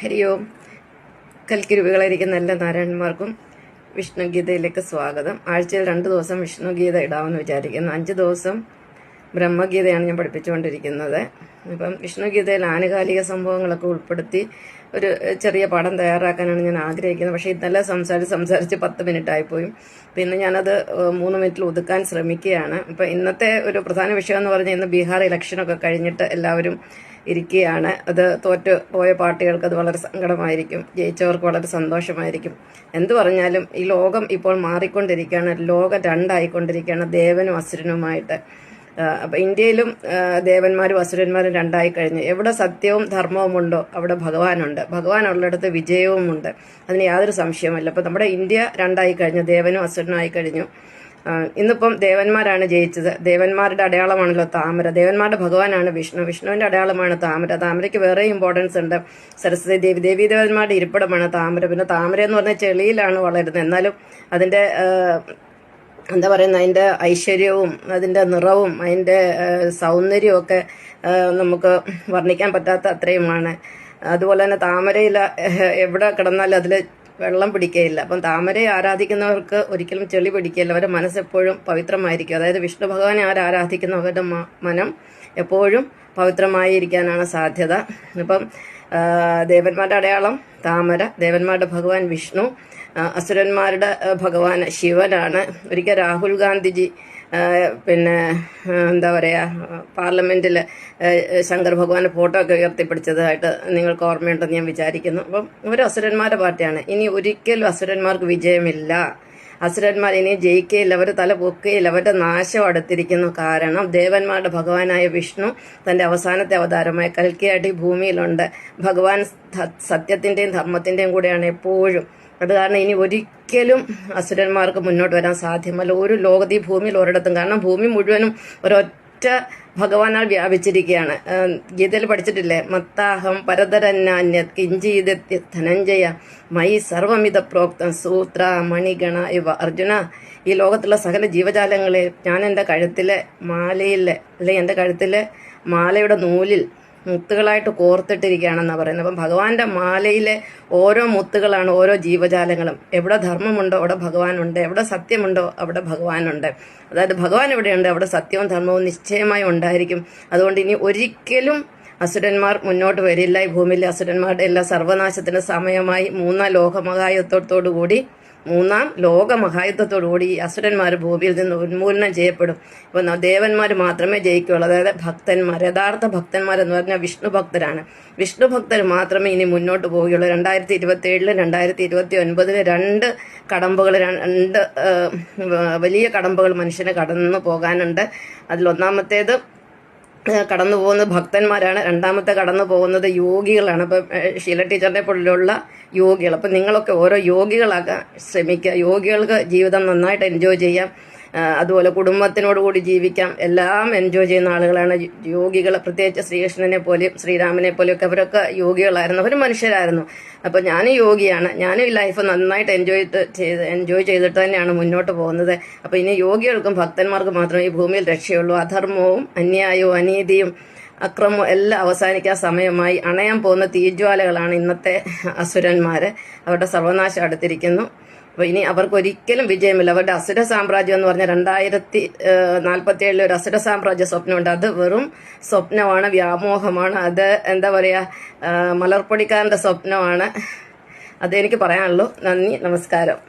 ഹരി ഓം കൽക്കിരുവികളായിരിക്കുന്ന നല്ല നാരായണന്മാർക്കും വിഷ്ണുഗീതയിലേക്ക് സ്വാഗതം. ആഴ്ചയിൽ രണ്ട് ദിവസം വിഷ്ണുഗീത ഇടാമെന്ന് വിചാരിക്കുന്നു. അഞ്ച് ദിവസം ബ്രഹ്മഗീതയാണ് ഞാൻ പഠിപ്പിച്ചുകൊണ്ടിരിക്കുന്നത്. ഇപ്പം വിഷ്ണുഗീതയിൽ ആനുകാലിക സംഭവങ്ങളൊക്കെ ഉൾപ്പെടുത്തി ഒരു ചെറിയ പാഠം തയ്യാറാക്കാനാണ് ഞാൻ ആഗ്രഹിക്കുന്നത്. പക്ഷേ ഇന്നലെ സംസാരിച്ച് സംസാരിച്ച് പത്ത് മിനിറ്റ് ആയിപ്പോയി പിന്നെ ഞാനത് മൂന്ന് മിനിറ്റിൽ ഒതുക്കാൻ ശ്രമിക്കുകയാണ്. ഇപ്പം ഇന്നത്തെ ഒരു പ്രധാന വിഷയം എന്ന് പറഞ്ഞാൽ ഇന്ന് ബീഹാർ ഇലക്ഷനൊക്കെ കഴിഞ്ഞിട്ട് എല്ലാവരും ഇരിക്കുകയാണ്. അത് തോറ്റ് പോയ പാർട്ടികൾക്ക് അത് വളരെ സങ്കടമായിരിക്കും. ജയിച്ചവർക്ക് വളരെ സന്തോഷമായിരിക്കും. എന്തു പറഞ്ഞാലും ഈ ലോകം ഇപ്പോൾ മാറിക്കൊണ്ടിരിക്കുകയാണ്. ലോകം രണ്ടായിക്കൊണ്ടിരിക്കുകയാണ്. ദേവനും അസുരനുമായിട്ട്. അപ്പൊ ഇന്ത്യയിലും ദേവന്മാരും അസുരന്മാരും രണ്ടായി കഴിഞ്ഞു. എവിടെ സത്യവും ധർമ്മവും ഉണ്ടോ അവിടെ ഭഗവാനുണ്ട്. ഭഗവാൻ ഉള്ളിടത്ത് വിജയവുമുണ്ട്. അതിന് യാതൊരു സംശയവുമില്ല. അപ്പൊ നമ്മുടെ ഇന്ത്യ രണ്ടായി കഴിഞ്ഞു ദേവനും അസുരനും കഴിഞ്ഞു. ഇന്നിപ്പം ദേവന്മാരാണ് ജയിച്ചത്. ദേവന്മാരുടെ അടയാളമാണല്ലോ താമര. ദേവന്മാരുടെ ഭഗവാനാണ് വിഷ്ണു. വിഷ്ണുവിന്റെ അടയാളമാണ് താമര. താമരയ്ക്ക് വേറെ ഇമ്പോർട്ടൻസ് ഉണ്ട്. സരസ്വതി ദേവി ദേവി ദേവന്മാരുടെ ഇരിപ്പിടമാണ് താമര. പിന്നെ താമര എന്ന് പറഞ്ഞാൽ ചെളിയിലാണ് വളരുന്നത്. എന്നാലും അതിന്റെ എന്താ പറയുന്നത് അതിന്റെ ഐശ്വര്യവും അതിന്റെ നിറവും അതിന്റെ സൗന്ദര്യമൊക്കെ നമുക്ക് വർണിക്കാൻ പറ്റാത്ത അത്രയുമാണ്. അതുപോലെ തന്നെ താമരയില എവിടെ കിടന്നാലും അതിൽ വെള്ളം പിടിക്കുകയില്ല അപ്പം താമരയെ ആരാധിക്കുന്നവർക്ക് ഒരിക്കലും ചെളി പിടിക്കുകയില്ല അവരുടെ മനസ്സെപ്പോഴും പവിത്രമായിരിക്കും. അതായത് വിഷ്ണു ഭഗവാനെ ആര് ആരാധിക്കുന്നു അവരുടെ മനം എപ്പോഴും പവിത്രമായിരിക്കാനാണ് സാധ്യത. അപ്പം ആ, ദേവന്മാരുടെ അടയാളം താമര ദേവന്മാരുടെ ഭഗവാൻ വിഷ്ണു അസുരന്മാരുടെ ഭഗവാൻ ശിവനാണ്. ഒരിക്കൽ രാഹുൽ ഗാന്ധിജി പിന്നെ എന്താ പറയുക പാർലമെന്റിൽ ശങ്കർ ഭഗവാന്റെ ഫോട്ടോ ഒക്കെ ഉയർത്തിപ്പിടിച്ചതായിട്ട് നിങ്ങൾക്ക് ഓർമ്മയുണ്ടെന്ന് ഞാൻ വിചാരിക്കുന്നു. അപ്പം ഒരു അസുരന്മാരുടെ പാർട്ടിയാണ്. ഇനി ഒരിക്കലും അസുരന്മാർക്ക് വിജയമില്ല. അസുരന്മാർ ഇനി ജയിക്കുകയില്ല അവർ തല പൊക്കുകയില്ല അവരുടെ നാശം അടുത്തിരിക്കുന്നു. കാരണം ദേവന്മാരുടെ ഭഗവാനായ വിഷ്ണു തന്റെ അവസാനത്തെ അവതാരമായ കൽക്കിയാട്ടി ഭൂമിയിലുണ്ട്. ഭഗവാൻ സത്യത്തിന്റെയും ധർമ്മത്തിന്റെയും കൂടെയാണ് എപ്പോഴും. അത് കാരണം ഇനി ഒരിക്കലും അസുരന്മാർക്ക് മുന്നോട്ട് വരാൻ സാധ്യമല്ല. ഒരു ലോകത്ത് ഭൂമിയിൽ ഒരിടത്തും കാരണം ഭൂമി മുഴുവനും ഒരൊറ്റ ഭഗവാനാൽ വ്യാപിച്ചിരിക്കുകയാണ്. ഗീതയിൽ പഠിച്ചിട്ടില്ലേ? മത്താഹം പരതരന്യ കിഞ്ചീത ധനഞ്ജയ മൈ സർവമിത പ്രോക്തം സൂത്ര മണിഗണ ഇവ. അർജുന ഈ ലോകത്തുള്ള സകല ജീവജാലങ്ങളെ ഞാൻ എന്റെ കഴുത്തിലെ മാലയിലെ അല്ലെ എന്റെ കഴുത്തിലെ മാലയുടെ നൂലിൽ മുത്തുകളായിട്ട് കോർത്തിട്ടിരിക്കുകയാണെന്നാണ് പറയുന്നത്. അപ്പം ഭഗവാന്റെ മാലയിലെ ഓരോ മുത്തുകളാണ് ഓരോ ജീവജാലങ്ങളും. എവിടെ ധർമ്മമുണ്ടോ അവിടെ ഭഗവാനുണ്ട്. എവിടെ സത്യമുണ്ടോ അവിടെ ഭഗവാനുണ്ട്. അതായത് ഭഗവാൻ എവിടെയുണ്ട് അവിടെ സത്യവും ധർമ്മവും നിശ്ചയമായി ഉണ്ടായിരിക്കും. അതുകൊണ്ട് ഇനി ഒരിക്കലും അസുരന്മാർ മുന്നോട്ട് വരില്ല. ഈ ഭൂമിയിലെ അസുരന്മാരുടെ എല്ലാ സർവനാശത്തിന്റെ സമയമായി മൂന്ന ലോകമഹായുദ്ധത്തോടു കൂടി മൂന്നാം ലോകമഹായുദ്ധത്തോടുകൂടി അസുരന്മാർ ഭൂമിയിൽ നിന്ന് ഉന്മൂലനം ചെയ്യപ്പെടും. ഇപ്പൊ ദേവന്മാർ മാത്രമേ ജയിക്കുകയുള്ളൂ. അതായത് ഭക്തന്മാർ യഥാർത്ഥ ഭക്തന്മാർ എന്ന് പറഞ്ഞാൽ വിഷ്ണു ഭക്തരാണ്. വിഷ്ണു ഭക്തർ മാത്രമേ ഇനി മുന്നോട്ട് പോവുകയുള്ളൂ. രണ്ടായിരത്തി ഇരുപത്തി ഏഴിൽ രണ്ടായിരത്തി ഇരുപത്തി ഒൻപതിൽ രണ്ട് കടമ്പുകൾ രണ്ട് വലിയ കടമ്പകൾ മനുഷ്യന് കടന്നു പോകാനുണ്ട്. അതിലൊന്നാമത്തേത് കടന്നു പോകുന്നത് ഭക്തന്മാരാണ്. രണ്ടാമത്തെ കടന്നു പോകുന്നത് യോഗികളാണ്. അപ്പം ഷീല ടീച്ചറിനെ പോലുള്ള യോഗികൾ. അപ്പം നിങ്ങളൊക്കെ ഓരോ യോഗികളാക്കാൻ ശ്രമിക്കുക. യോഗികൾക്ക് ജീവിതം നന്നായിട്ട് എൻജോയ് ചെയ്യാം. അതുപോലെ കുടുംബത്തിനോട് കൂടി ജീവിക്കാം. എല്ലാം എൻജോയ് ചെയ്യുന്ന ആളുകളാണ്. യോഗികൾ പ്രത്യേകിച്ച് ശ്രീകൃഷ്ണനെ പോലെയും ശ്രീരാമനെ പോലെയും ഒക്കെ അവരൊക്കെ യോഗികളായിരുന്നു. അവർ മനുഷ്യരായിരുന്നു. അപ്പോൾ ഞാൻ യോഗിയാണ്. ഞാനും ഈ ലൈഫ് നന്നായിട്ട് എൻജോയ് ചെയ്ത് എൻജോയ് ചെയ്തിട്ട് തന്നെയാണ് മുന്നോട്ട് പോകുന്നത്. അപ്പോൾ ഇനി യോഗികൾക്കും ഭക്തന്മാർക്കും മാത്രമേ ഈ ഭൂമിയിൽ രക്ഷയുള്ളൂ. അധർമ്മവും അന്യായവും അനീതിയും അക്രമം എല്ലാം അവസാനിക്കാൻ സമയമായി. അണയാൻ പോകുന്ന തീജ്വാലകളാണ് ഇന്നത്തെ അസുരന്മാര്. അവരുടെ സർവനാശം അടുത്തിരിക്കുന്നു. അപ്പൊ ഇനി അവർക്ക് ഒരിക്കലും വിജയമില്ല. അവരുടെ അസുര സാമ്രാജ്യം എന്ന് പറഞ്ഞ രണ്ടായിരത്തി നാൽപ്പത്തി ഏഴിൽ ഒരു അസുര സാമ്രാജ്യ സ്വപ്നമുണ്ട്. അത് വെറും സ്വപ്നമാണ് വ്യാമോഹമാണ്. അത് എന്താ പറയാ മലർപ്പൊടിക്കാരന്റെ സ്വപ്നമാണ്. അതെനിക്ക് പറയാനുള്ളൂ. നന്ദി നമസ്കാരം.